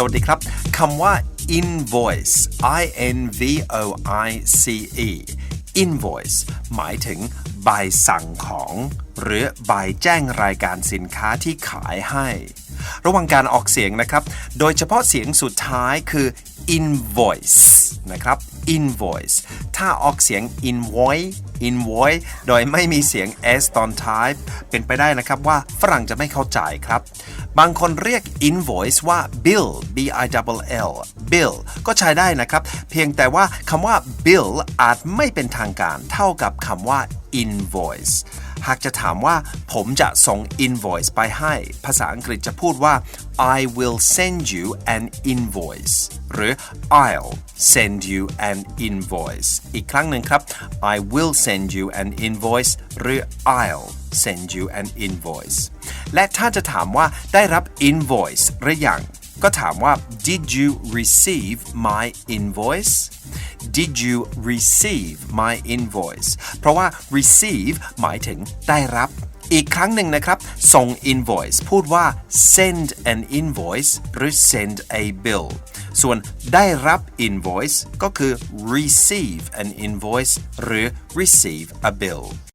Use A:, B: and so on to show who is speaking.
A: สวัสดีครับคำว่า invoice i n v o i c e invoice หมายถึงใบสั่งของ หรือใบแจ้งรายการสินค้าที่ขายให้ ระว่างการออกเสียงนะครับ โดยเฉพาะเสียงสุดท้ายคือ invoice นะครับ invoice ถ้าออกเสียง invoice invoice โดยไม่มีเสียง s ตอนท้าย เป็นไปได้นะครับว่าฝรั่งจะไม่เข้าใจครับ บางคนเรียก invoice ว่า bill b i l l bill ก็ใช้ได้นะครับ เพียงแต่ว่าคำว่า bill อาจไม่เป็นทางการเท่ากับคำว่า invoice หากจะถามว่าผมจะส่ง invoice ไปให้ ภาษาอังกฤษจะพูดว่า I will send you an invoice หรือ I'll send you an invoice อีกครั้งหนึ่งครับ I will send you an invoice หรือ I'll send you an invoice และถ้าจะถามว่าได้รับ invoice หรือยัง ก็ถามว่า did you receive my invoice did you receive my invoice เพราะว่า receive หมายถึงได้รับ อีกครั้งหนึ่งนะครับ ส่ง invoice พูดว่า send an invoice หรือ send a bill ส่วนได้รับ invoice ก็คือ receive an invoice หรือ receive a bill